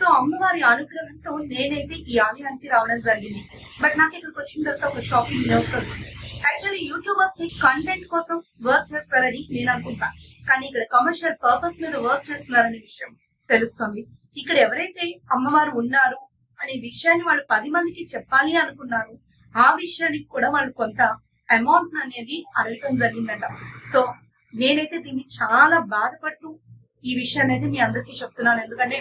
So అమ్మవారి అనుగ్రహంతో నేనైతే ఈ ఆలయానికి రావడం జరిగింది. బట్ నాకు ఇక్కడికి వచ్చిన తర్వాత ఒక షాపింగ్ న్యూస్ యాక్చువల్లీ యూట్యూబర్స్ని కంటెంట్ కోసం వర్క్ చేస్తారని నేను అనుకుంటా. కానీ ఇక్కడ కమర్షియల్ పర్పస్ మీద వర్క్ చేస్తున్నారనే విషయం తెలుస్తుంది. ఇక్కడ ఎవరైతే అమ్మవారు ఉన్నారు అనే విషయాన్ని వాళ్ళు పది మందికి చెప్పాలి అనుకున్నారు ఆ విషయానికి కూడా వాళ్ళు కొంత అమౌంట్ అనేది అడగటం జరిగిందట. సో నేనైతే దీన్ని చాలా బాధపడుతూ ఈ విషయం అనేది మీ అందరికీ చెప్తున్నాను. ఎందుకంటే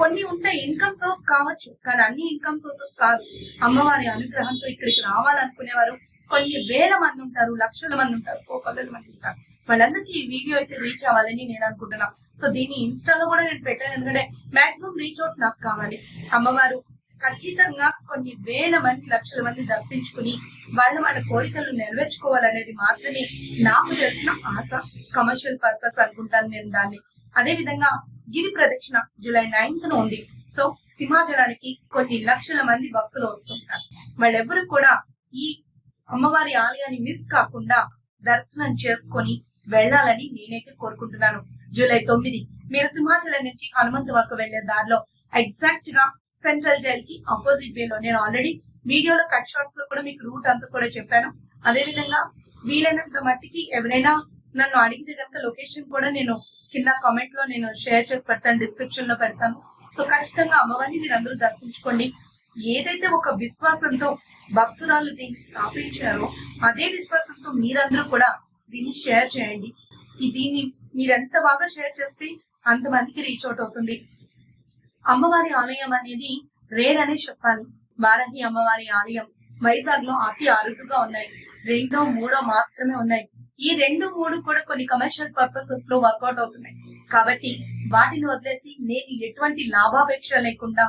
కొన్ని ఉంటాయి ఇన్కమ్ సోర్స్ కావచ్చు కానీ అన్ని ఇన్కమ్ సోర్సెస్ కాదు. అమ్మవారి అనుగ్రహంతో ఇక్కడికి రావాలనుకునేవారు కొన్ని వేల మంది ఉంటారు లక్షల మంది ఉంటారు కోకొల్లల మంది ఉంటారు. వాళ్ళందరికీ ఈ వీడియో అయితే రీచ్ అవ్వాలని నేను అనుకుంటున్నా సో దీన్ని ఇన్స్టాలో కూడా నేను పెట్టాను. ఎందుకంటే మాక్సిమం రీచ్ అవుట్ నాకు కావాలి. అమ్మవారు ఖచ్చితంగా కొన్ని వేల మంది లక్షల మంది దర్శించుకుని వాళ్ళ వాళ్ళ కోరికలు నెరవేర్చుకోవాలనేది మాత్రమే నాకు తెలిసిన ఆశ కమర్షియల్ పర్పస్ అనుకుంటాను నేను దాన్ని. అదే విధంగా గిరి ప్రదక్షిణ జూలై నైన్త్ను ఉంది. సో సింహాచలానికి కొన్ని లక్షల మంది భక్తులు వస్తుంటారు. వాళ్ళెవరు కూడా ఈ అమ్మవారి ఆలయాన్ని మిస్ కాకుండా దర్శనం చేసుకొని వెళ్ళాలని నేనైతే కోరుకుంటున్నాను. జూలై తొమ్మిది మీరు సింహాచలం నుంచి హనుమంతవాక వెళ్ళే దారిలో ఎగ్జాక్ట్గా సెంట్రల్ జైల్కి ఆపోజిట్ వే లో నేను ఆల్రెడీ వీడియోలో కట్ షార్ట్స్లో కూడా మీకు రూట్ అంతా కూడా చెప్పాను. అదే విధంగా వీలైనంత మట్టికి ఎవరైనా నన్ను అడిగితే కనుక లొకేషన్ కూడా నేను కింద కామెంట్లో నేను షేర్ చేసి పెడతాను డిస్క్రిప్షన్లో పెడతాను. సో ఖచ్చితంగా అమ్మవారిని మీరు అందరూ దర్శించుకోండి. ఏదైతే ఒక విశ్వాసంతో భక్తురాలు దీన్ని స్థాపించారో అదే విశ్వాసంతో మీరందరూ కూడా దీన్ని షేర్ చేయండి. దీన్ని మీరెంత బాగా షేర్ చేస్తే అంతమందికి రీచ్ అవుట్ అవుతుంది. అమ్మవారి ఆలయం అనేది రేర్ అనే చెప్పాలి. వారాహి అమ్మవారి ఆలయం వైజాగ్లో అతి అరుదుగా ఉన్నాయి. రెండో మూడో మాత్రమే ఉన్నాయి. ఈ రెండు మూడు కూడా కొన్ని కమర్షియల్ పర్పసెస్లో వర్కౌట్ అవుతున్నాయి. కాబట్టి వాటిని వదిలేసి నేను ఎటువంటి లాభాపేక్ష లేకుండా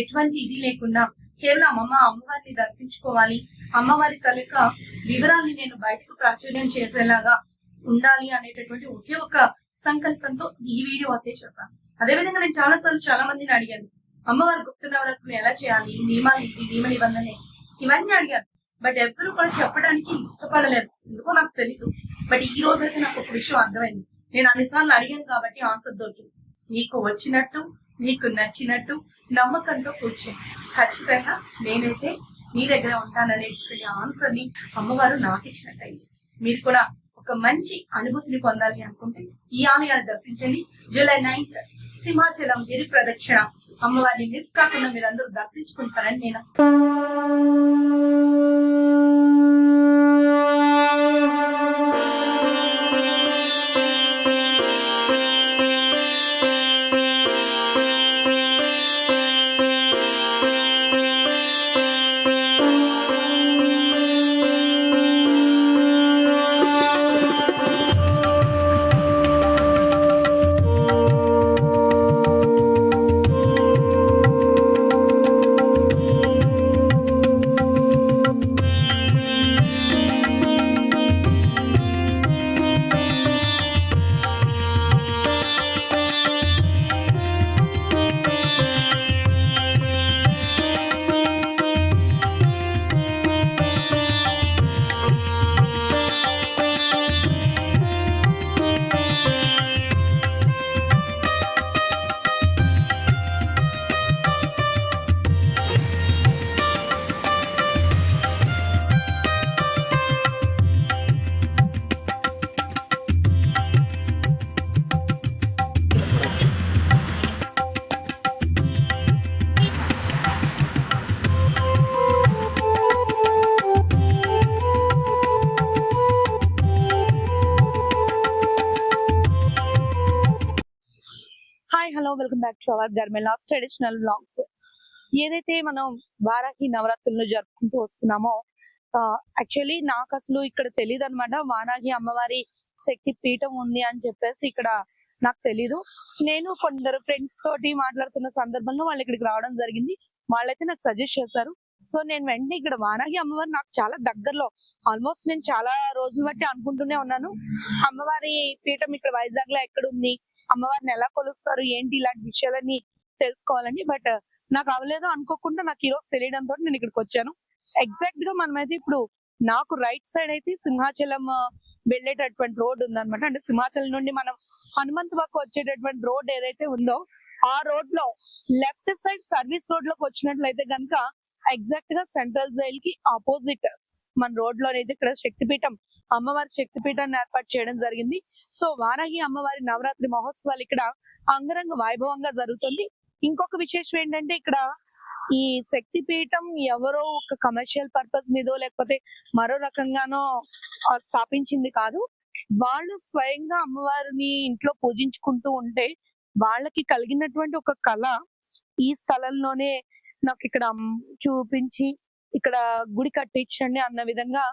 ఎటువంటి ఇది లేకుండా కేవలం అమ్మ అమ్మవారిని దర్శించుకోవాలి. అమ్మవారి కనుక వివరాల్ని నేను బయటకు ప్రాచుర్యం చేసేలాగా ఉండాలి అనేటటువంటి ఒకే ఒక సంకల్పంతో ఈ వీడియో అయితే చేశాను. అదేవిధంగా నేను చాలా సార్లు చాలా మందిని అడిగాను. అమ్మవారి గుప్త నవరత్నం ఎలా చేయాలి? నియమాలు ఇది నియమ నిబంధన ఇవన్నీ అడిగాను. బట్ ఎవరు కూడా చెప్పడానికి ఇష్టపడలేదు. ఎందుకో నాకు తెలీదు. బట్ ఈ రోజు అయితే నాకు ఒక విషయం అర్థమైంది. నేను అన్నిసార్లు అడిగాను కాబట్టి ఆన్సర్ దొరికింది. నీకు వచ్చినట్టు నీకు నచ్చినట్టు నమ్మకంతో కూర్చోండి ఖచ్చితంగా నేనైతే నీ దగ్గర ఉంటాననేటువంటి ఆన్సర్ని అమ్మవారు నాకు ఇచ్చినట్టయింది. మీరు కూడా ఒక మంచి అనుభూతిని పొందాలి అనుకుంటే ఈ ఆలయాన్ని దర్శించండి. జూలై నైన్త్ సింహాచలం గిరి ప్రదక్షిణ. అమ్మవారిని మిస్ కాకుండా మీరందరూ దర్శించుకుంటారని నేను వెల్కమ్ బ్యాక్ టు అవర్ గర్మిలాస్ ట్రెడిషనల్ బ్లాగ్స్ ఏదైతే మనం వారాహి నవరాత్రులను జరుపుకుంటూ వస్తున్నామో యాక్చువల్లీ నాకు అసలు ఇక్కడ తెలియదు అనమాట వారాహి అమ్మవారి శక్తి పీఠం ఉంది అని చెప్పేసి ఇక్కడ నాకు తెలీదు. నేను కొందరు ఫ్రెండ్స్ తోటి మాట్లాడుతున్న సందర్భంలో వాళ్ళు ఇక్కడికి రావడం జరిగింది. వాళ్ళైతే నాకు సజెస్ట్ చేశారు. సో నేను వెంటనే ఇక్కడ వారాహి అమ్మవారు నాకు చాలా దగ్గరలో ఆల్మోస్ట్ నేను చాలా రోజులు బట్టి అనుకుంటూనే ఉన్నాను. అమ్మవారి పీఠం ఇక్కడ వైజాగ్లో ఎక్కడుంది? అమ్మవారిని ఎలా కొలుస్తారు ఏంటి ఇలాంటి విషయాలన్నీ తెలుసుకోవాలని బట్ uh, నాకు అవ్వలేదు అనుకోకుండా నాకు ఈ రోజు తెలియడంతో నేను ఇక్కడికి వచ్చాను. ఎగ్జాక్ట్గా మనమైతే ఇప్పుడు నాకు రైట్ సైడ్ అయితే సింహాచలం uh, వెళ్ళేటటువంటి రోడ్ ఉందన్నమాట. అంటే సింహాచలం నుండి మనం హనుమంత్ వరకు వచ్చేటటువంటి రోడ్ ఏదైతే ఉందో ఆ రోడ్లో లెఫ్ట్ సైడ్ సర్వీస్ రోడ్లోకి వచ్చినట్లయితే గనక ఎగ్జాక్ట్గా సెంట్రల్ జైల్కి ఆపోజిట్ మన రోడ్లో ఇక్కడ శక్తిపీఠం అమ్మవారి శక్తిపీఠాన్ని ఏర్పాటు చేయడం జరిగింది. సో వారాహి అమ్మవారి నవరాత్రి మహోత్సవాలు ఇక్కడ అంగరంగ వైభవంగా జరుగుతుంది. ఇంకొక విశేషం ఏంటంటే ఇక్కడ ఈ శక్తిపీఠం ఎవరో ఒక కమర్షియల్ పర్పస్ మీదో లేకపోతే మరో రకంగానో స్థాపించింది కాదు. వాళ్ళు స్వయంగా అమ్మవారిని ఇంట్లో పూజించుకుంటూ ఉంటే వాళ్ళకి కలిగినటువంటి ఒక కళ ఈ స్థలంలోనే నాకు ఇక్కడ చూపించి ఇక్కడ గుడి కట్టించండి అన్న విధంగా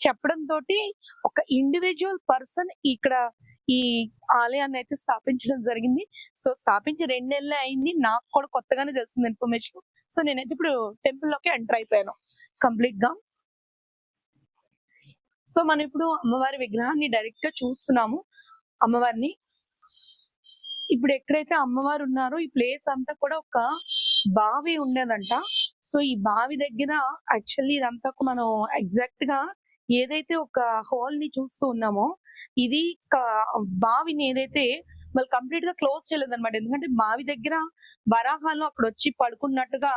చెప్పడం తోటి ఒక ఇండివిజువల్ పర్సన్ ఇక్కడ ఈ ఆలయాన్ని అయితే స్థాపించడం జరిగింది. సో స్థాపించి రెండు నెలలే అయింది. నాకు కూడా కొత్తగానే తెలిసింది ఇన్ఫర్మేషన్. సో నేనైతే ఇప్పుడు టెంపుల్లోకి ఎంటర్ అయిపోయాను. కంప్లీట్గా సో మనం ఇప్పుడు అమ్మవారి విగ్రహాన్ని డైరెక్ట్గా చూస్తున్నాము. అమ్మవారిని. ఇప్పుడు ఎక్కడైతే అమ్మవారు ఉన్నారో ఈ ప్లేస్ అంతా కూడా ఒక బావి ఉండేదంట. సో ఈ బావి దగ్గర యాక్చువల్లీ ఇదంతా మనం ఎగ్జాక్ట్గా ఏదైతే ఒక హోల్ని చూస్తూ ఉన్నామో ఇది బావిని ఏదైతే వాళ్ళు కంప్లీట్గా క్లోజ్ చేయలేదు అనమాట ఎందుకంటే బావి దగ్గర వరాహాలు అక్కడ వచ్చి పడుకున్నట్టుగా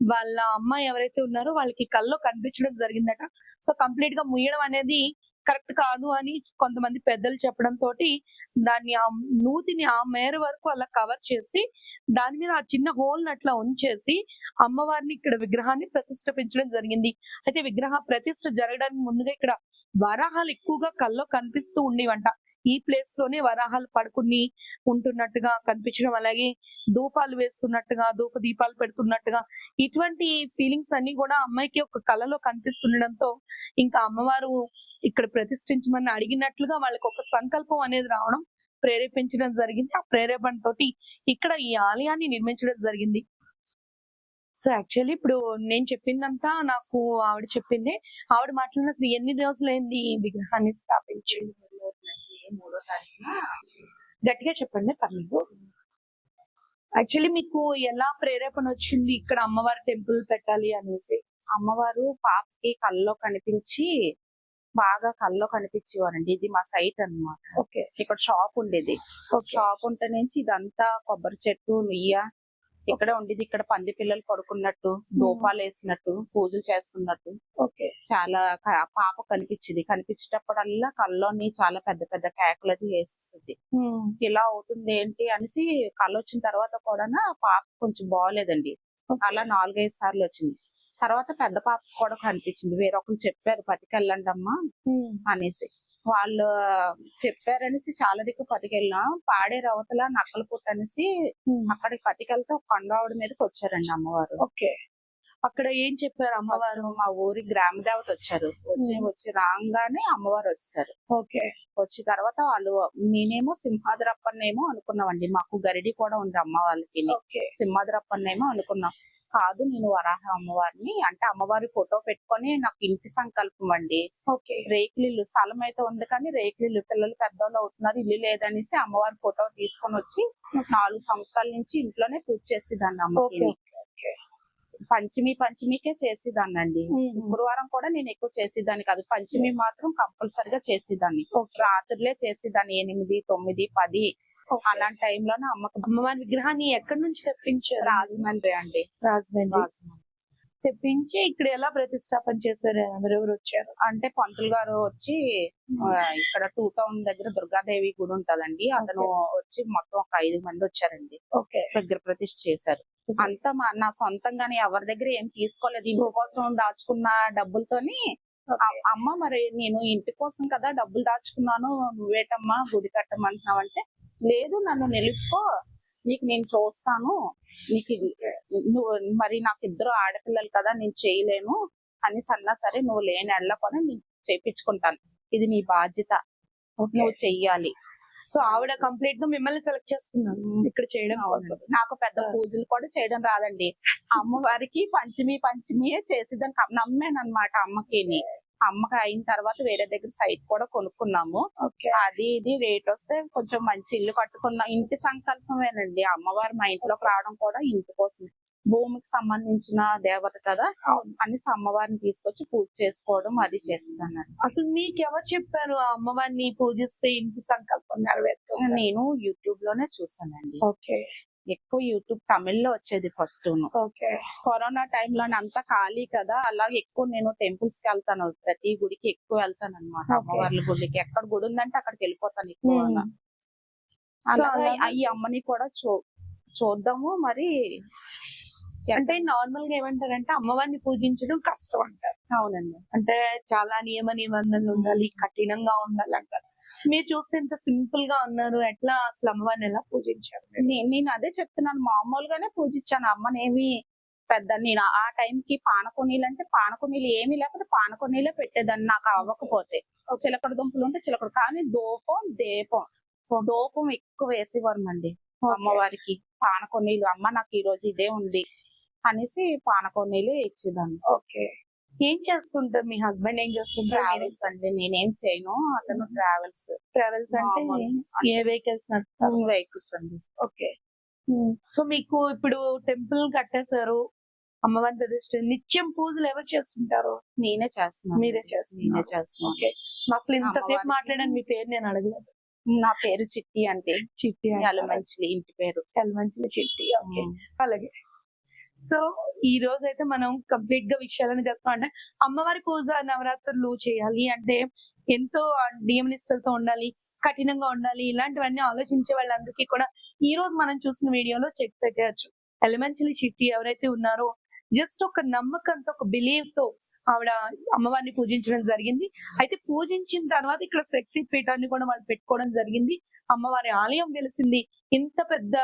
వాళ్ళ అమ్మాయి ఎవరైతే ఉన్నారో వాళ్ళకి కల్లో కనిపించడం జరిగిందట. సో కంప్లీట్గా ముయ్యడం అనేది కరెక్ట్ కాదు అని కొంతమంది పెద్దలు చెప్పడం తోటి దాన్ని ఆ నూతిని ఆ మేర వరకు అలా కవర్ చేసి దాని మీద ఆ చిన్న హోల్ అట్లా ఉంచేసి అమ్మవారిని ఇక్కడ విగ్రహాన్ని ప్రతిష్ఠించడం జరిగింది. అయితే విగ్రహ ప్రతిష్ఠ జరగడానికి ముందుగా ఇక్కడ వరాహాలు ఎక్కువగా కల్లో కనిపిస్తూ ఉండేవంట. ఈ ప్లేస్లోనే వరాహాలు పడుకుని ఉంటున్నట్టుగా కనిపించడం. అలాగే ధూపాలు వేస్తున్నట్టుగా ధూప దీపాలు పెడుతున్నట్టుగా ఇటువంటి ఫీలింగ్స్ అన్ని కూడా అమ్మాయికి ఒక కళలో కనిపిస్తుండడంతో ఇంకా అమ్మవారు ఇక్కడ ప్రతిష్ఠించమని అడిగినట్లుగా వాళ్ళకి ఒక సంకల్పం అనేది రావడం ప్రేరేపించడం జరిగింది. ఆ ప్రేరేపణ తోటి ఇక్కడ ఈ ఆలయాన్ని నిర్మించడం జరిగింది. సో యాక్చువల్లీ ఇప్పుడు నేను చెప్పిందంతా నాకు ఆవిడ చెప్పింది. ఆవిడ మాట్లాడిన అసలు ఎన్ని రోజులైంది ఈ విగ్రహాన్ని స్థాపించింది మూడో తారీఖున గట్టిగా చెప్పండి పర్లేదు. యాక్చువల్లీ మీకు ఎలా ప్రేరేపణ వచ్చింది? ఇక్కడ అమ్మవారి టెంపుల్ పెట్టాలి అనేసి. అమ్మవారు పాపకి కల్లో కనిపించి బాగా కల్లో కనిపించేవారండి. ఇది మా సైట్ అన్నమాట. ఓకే. ఇక్కడ షాప్ ఉండేది. షాప్ ఉంటే నుంచి ఇదంతా కొబ్బరి చెట్టు నుయ్య ఇక్కడ ఉండేది? ఇక్కడ పంది పిల్లలు పడుకున్నట్టు దూపాలు వేసినట్టు పూజలు చేస్తున్నట్టు. చాలా పాప కనిపించింది. కనిపించేటప్పుడల్లా కల్లోని చాలా పెద్ద పెద్ద కేకలు అది వేసేస్తుంది ఇలా అవుతుంది ఏంటి అనేసి కళ్ళు వచ్చిన తర్వాత కూడా పాప కొంచెం బాగోలేదండి. అలా నాలుగైదు సార్లు వచ్చింది. తర్వాత పెద్ద పాప కూడా కనిపించింది. వేరొకరు చెప్పారు పతికెళ్ళండి అమ్మా అనేసి. వాళ్ళు చెప్పారనేసి చాలా దిక్కు పతికెళ్ళాం పాడే రవతల నక్కల పుట్ట అనేసి అక్కడికి పతికెళ్తే కొండావిడ మీదకి వచ్చారండి అమ్మవారు. ఓకే. అక్కడ ఏం చెప్పారు అమ్మవారు? మా ఊరి గ్రామ దేవత వచ్చారు. వచ్చి. వచ్చి రాగానే అమ్మవారు వచ్చారు ఓకే. వచ్చిన తర్వాత వాళ్ళు నేనేమో సింహాద్రప్పన్నేమో అనుకున్నామండి. మాకు గరిడి కూడా ఉంది అమ్మ వాళ్ళకి. సింహాద్రప్పన్నేమో అనుకున్నాం. కాదు నేను వరాహ అమ్మవారిని. అంటే అమ్మవారి ఫోటో పెట్టుకొని నాకు ఇంటి సంకల్పం అండి. ఓకే. రేకులిల్లు స్థలం అయితే ఉంది కానీ రేకులిల్లు పిల్లలు పెద్దోళ్ళు అవుతున్నారు ఇల్లు లేదనేసి అమ్మవారి ఫోటో తీసుకొని వచ్చి నాలుగు సంవత్సరాల నుంచి ఇంట్లోనే పూజ చేసేదాన్ని అమ్మకి. పంచమి పంచమికే చేసేదాన్ని అండి. శుక్రవారం కూడా నేను ఎక్కువ చేసేదాన్ని కాదు. పంచమి మాత్రం కంపల్సరిగా చేసేదాన్ని. రాత్రులే చేసేదాన్ని. ఎనిమిది తొమ్మిది పది అలాంటి టైంలోనే అమ్మకి అమ్మవారి విగ్రహాన్ని ఎక్కడి నుంచి తెప్పించారు? రాజమండ్రి అండి. రాజమండ్రి. రాజమండ్రి. తెప్పించి ఇక్కడ ఎలా ప్రతిష్టాపన చేశారు? ఎవరెవరు వచ్చారు? అంటే పంతులు గారు వచ్చి ఇక్కడ టూ టౌన్ దగ్గర దుర్గాదేవి గుడి ఉంటదండి. అతను వచ్చి మొత్తం ఒక ఐదు మంది వచ్చారండి. ఓకే. విగ్రహ ప్రతిష్ఠ చేశారు. అంతా మా నా సొంతంగానే ఎవరి దగ్గర ఏం తీసుకోలేదు. ఇంటి కోసం దాచుకున్న డబ్బులతోని అమ్మ మరి నేను ఇంటి కోసం కదా డబ్బులు దాచుకున్నాను. నువ్వేటమ్మా గుడి కట్టమంటున్నావు అంటే లేదు నన్ను నిలుపుకో. నీకు నేను చూస్తాను. నీకు నువ్వు మరి నాకు ఇద్దరు ఆడపిల్లలు కదా నేను చేయలేను. అని అన్నా సరే నువ్వు లేని ఎళ్ళ కూడా నేను చేపించుకుంటాను. ఇది నీ బాధ్యత. నువ్వు చెయ్యాలి. సో ఆవిడ కంప్లీట్గా మిమ్మల్ని సెలెక్ట్ చేస్తున్నారు ఇక్కడ చేయడం అవునండి. నాకు పెద్ద. పూజలు కూడా చేయడం రాదండి. అమ్మవారికి పంచమి పంచమియే చేసేదాన్ని. నమ్మాను అనమాట అమ్మకి అమ్మకి అయిన తర్వాత వేరే దగ్గర సైట్ కూడా కొనుక్కున్నాము. అది ఇది రేట్ వస్తే కొంచెం మంచి ఇల్లు కట్టుకున్నాం ఇంటి సంకల్పమేనండి. అమ్మవారు మా ఇంట్లోకి రావడం కూడా ఇంటి కోసం భూమికి సంబంధించిన దేవత కదా. అనేసి అమ్మవారిని తీసుకొచ్చి పూజ చేసుకోవడం అది చేసేదాన్ని. అసలు మీకు ఎవరు చెప్పారు ఆ అమ్మవారిని పూజిస్తే ఇంటి సంకల్పం నెరవేరుతుంది నేను యూట్యూబ్లోనే చూసానండి ఓకే. ఎక్కువ యూట్యూబ్ తమిళ్ళో వచ్చేది ఫస్ట్ ఓకే. కరోనా టైంలో అంతా ఖాళీ కదా అలాగే ఎక్కువ నేను టెంపుల్స్కి వెళ్తాను. ప్రతి గుడికి ఎక్కువ వెళ్తాను అనమాట. అమ్మవార్ల గుడికి. ఎక్కడ గుడి ఉందంటే అక్కడికి వెళ్ళిపోతాను ఎక్కువ So, అలాగే అలాగా- ఈ అమ్మని కూడా చూ చూద్దాము మరి అంటే నార్మల్గా ఏమంటారంటే అమ్మవారిని పూజించడం కష్టం అంటారు. అవునండి. అంటే చాలా నియమ నిబంధనలు ఉండాలి కఠినంగా ఉండాలి అంటారు మీరు చూస్తే ఇంత సింపుల్గా ఉన్నారు. ఎట్లా అసలు అమ్మవారిని ఎలా పూజించారు నేను అదే చెప్తున్నాను. మామూలుగానే పూజించాను. అమ్మనేమి పెద్ద నేను ఆ టైంకి పానకొనీలు అంటే పానకొనీలు ఏమీ లేకపోతే పానకొనీలే పెట్టేదాన్ని నాకు అవ్వకపోతే. చిలకడ దుంపలు ఉంటే చిలకడ. కానీ దూపం దీపం. దూపం ఎక్కువ వేసేవారమండి అమ్మవారికి. పానకొనీలు. అమ్మ నాకు ఈ రోజు ఇదే ఉంది అనేసి పానకొనీలు ఇచ్చేదాన్ని. ఓకే. ఏం చేస్తుంటారు? మీ హస్బెండ్ ఏం చేస్తుంటారు? ట్రావెల్స్ అండి. నేనేం చేయను. అతను ట్రావెల్స్ ట్రావెల్స్ అంటే. ఏ వెహికల్స్ నడుపుతారు? వెహికల్స్ అండి. ఓకే. సో మీకు ఇప్పుడు టెంపుల్ కట్టేశారు. అమ్మవారి ప్రతిష్ట నిత్యం పూజలు ఎవరు చేస్తుంటారు? నేనే చేస్తున్నాను మీరే చేస్తున్నారు. నేనే చేస్తున్నాను. ఓకే. అసలు ఇంతసేపు మాట్లాడాను మీ పేరు నేను అడగలేదు. నా పేరు చిట్టి అంటే చిట్టి మంచి ఇంటి పేరు. మంచిగా చిట్టి. ఓకే. అలాగే. సో ఈ రోజు అయితే మనం కంప్లీట్గా విషయాలను చెప్తాం అంటే అమ్మవారి పూజ నవరాత్రులు చేయాలి అంటే ఎంతో నియమనిష్టలతో ఉండాలి కఠినంగా ఉండాలి ఇలాంటివన్నీ ఆలోచించే వాళ్ళందరికీ కూడా ఈ రోజు మనం చూసిన వీడియోలో చెక్ పెట్టవచ్చు ఎలిమెంటరీ చిట్టి ఎవరైతే ఉన్నారో జస్ట్ ఒక నమ్మకంతో ఒక బిలీవ్తో ఆవిడ అమ్మవారిని పూజించడం జరిగింది. అయితే పూజించిన తర్వాత ఇక్కడ శక్తి పీఠాన్ని కూడా వాళ్ళు పెట్టుకోవడం జరిగింది. అమ్మవారి ఆలయం వెలిసింది. ఇంత పెద్ద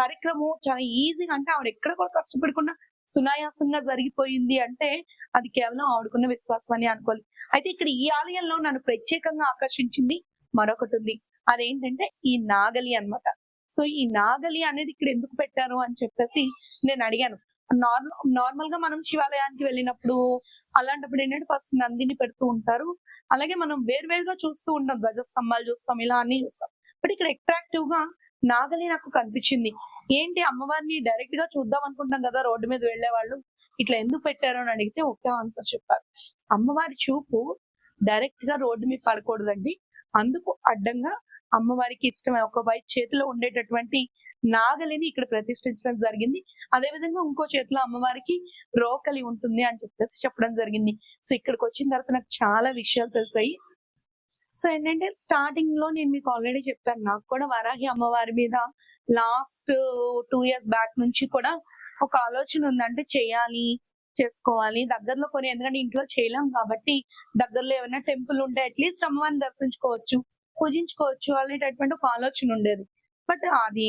కార్యక్రమం చాలా ఈజీగా అంటే ఆవిడ ఎక్కడ కూడా కష్టపడకుండా సునాయాసంగా జరిగిపోయింది అంటే అది కేవలం ఆవిడకున్న విశ్వాసం అని అనుకోవాలి. అయితే ఇక్కడ ఈ ఆలయంలో నన్ను ప్రత్యేకంగా ఆకర్షించింది మరొకటి ఉంది. అదేంటంటే ఈ నాగలి అన్నమాట. సో ఈ నాగలి అనేది ఇక్కడ ఎందుకు పెట్టారు అని చెప్పేసి నేను అడిగాను. నార్మల్ నార్మల్గా మనం శివాలయానికి వెళ్ళినప్పుడు అలాంటప్పుడు ఏంటంటే ఫస్ట్ నందిని పెడుతూ ఉంటారు. అలాగే మనం వేరువేరుగా చూస్తూ ఉంటాం. ధ్వజస్తంభాలు చూస్తాం ఇలా అన్ని చూస్తాం. బట్ ఇక్కడ అట్రాక్టివ్గా నాగలి నాకు కనిపించింది. ఏంటి అమ్మవారిని డైరెక్ట్గా చూద్దాం అనుకుంటాం కదా రోడ్డు మీద వెళ్ళే వాళ్ళు ఇట్లా ఎందుకు పెట్టారు అని అడిగితే ఒకే ఆన్సర్ చెప్పారు. అమ్మవారి చూపు డైరెక్ట్గా రోడ్డు మీద పడకూడదండి. అందుకు అడ్డంగా అమ్మవారికి ఇష్టమైన ఒక వైపు చేతిలో ఉండేటటువంటి నాగలిని ఇక్కడ ప్రతిష్ఠించడం జరిగింది. అదే విధంగా ఇంకో చేతిలో అమ్మవారికి రోకలి ఉంటుంది అని చెప్పేసి చెప్పడం జరిగింది. సో ఇక్కడికి వచ్చిన తర్వాత నాకు చాలా విషయాలు తెలిసాయి. సో ఏంటంటే స్టార్టింగ్లో నేను మీకు ఆల్రెడీ చెప్పాను నాకు కూడా వరాహి అమ్మవారి మీద లాస్ట్ టూ ఇయర్స్ బ్యాక్ నుంచి కూడా ఒక ఆలోచన ఉందంటే చేయాలి చేసుకోవాలి దగ్గరలో కొన్ని ఎందుకంటే ఇంట్లో చేయలేం కాబట్టి దగ్గరలో ఏమైనా టెంపుల్ ఉంటే అట్లీస్ట్ అమ్మవారిని దర్శించుకోవచ్చు పూజించుకోవచ్చు అనేటటువంటి ఒక ఆలోచన ఉండేది. బట్ అది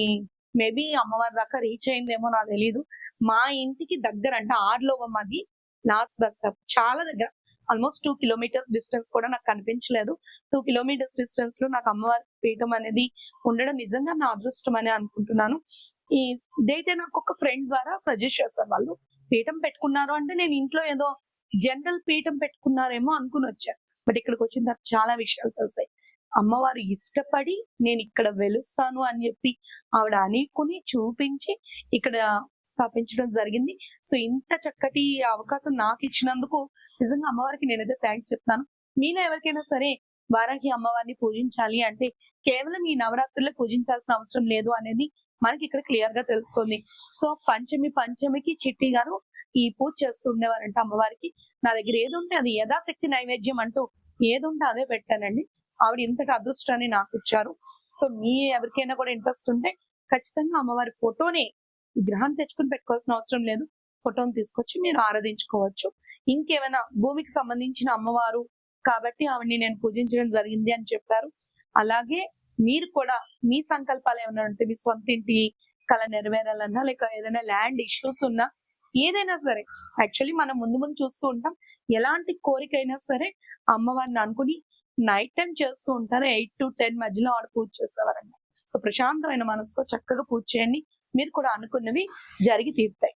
మేబీ అమ్మవారి దాకా రీచ్ అయిందేమో నాకు తెలియదు మా ఇంటికి దగ్గర అంటే ఆరులో మాది లాస్ట్ బస్ స్టాప్ చాలా దగ్గర. ఆల్మోస్ట్ టూ కిలోమీటర్స్ డిస్టెన్స్ కూడా నాకు కనిపించలేదు. టూ కిలోమీటర్స్ డిస్టెన్స్లో నాకు అమ్మవారి పీఠం అనేది ఉండడం నిజంగా నా అదృష్టం అని అనుకుంటున్నాను. ఈ ఇదైతే నాకు ఒక ఫ్రెండ్ ద్వారా సజెస్ట్ చేస్తారు వాళ్ళు. పీఠం పెట్టుకున్నారు అంటే నేను ఇంట్లో ఏదో జనరల్ పీఠం పెట్టుకున్నారేమో అనుకుని వచ్చాను బట్ ఇక్కడికి వచ్చిన తర్వాత చాలా విషయాలు తెలిసాయి. అమ్మవారు ఇష్టపడి నేను ఇక్కడ వెలుస్తాను అని చెప్పి ఆవిడ అనుకుని చూపించి ఇక్కడ స్థాపించడం జరిగింది. సో ఇంత చక్కటి అవకాశం నాకు ఇచ్చినందుకు నిజంగా అమ్మవారికి నేనైతే థ్యాంక్స్ చెప్తాను. మీలో ఎవరికైనా సరే వారాహి అమ్మవారిని పూజించాలి అంటే కేవలం ఈ నవరాత్రులే పూజించాల్సిన అవసరం లేదు అనేది మనకి ఇక్కడ క్లియర్గా తెలుస్తుంది. సో పంచమి పంచమికి చిట్టి గారు ఈ పూజ చేస్తుండేవారంట అమ్మవారికి. నా దగ్గర ఏది ఉంటే అది యథాశక్తి నైవేద్యం అంటూ ఏది ఉంటే అదే పెట్టానండి. ఆవిడ ఇంతటి అదృష్టాన్ని నాకు ఇచ్చారు. సో మీ ఎవరికైనా కూడా ఇంట్రెస్ట్ ఉంటే ఖచ్చితంగా అమ్మవారి ఫోటోనే విగ్రహాన్ని తెచ్చుకుని పెట్టుకోవాల్సిన అవసరం లేదు. ఫోటోని తీసుకొచ్చి మీరు ఆరాధించుకోవచ్చు. ఇంకేమైనా భూమికి సంబంధించిన అమ్మవారు కాబట్టి ఆవిడని నేను పూజించడం జరిగింది అని చెప్పారు. అలాగే మీరు కూడా మీ సంకల్పాలు ఏమైనా ఉంటే మీ సొంత ఇంటి కళ నెరవేరాలన్నా లేక ఏదైనా ల్యాండ్ ఇష్యూస్ ఉన్నా ఏదైనా సరే యాక్చువల్లీ మనం ముందు ముందు చూస్తూ ఉంటాం. ఎలాంటి కోరిక అయినా సరే అమ్మవారిని అనుకుని నైట్ టైం చేస్తూ ఉంటారు. ఎయిట్ టు టెన్ మధ్యలో ఆడ పూజ చేసేవారండి. సో ప్రశాంతమైన మనసుతో చక్కగా పూజ చేయండి. మీరు కూడా అనుకున్నవి జరిగి తీరుతాయి.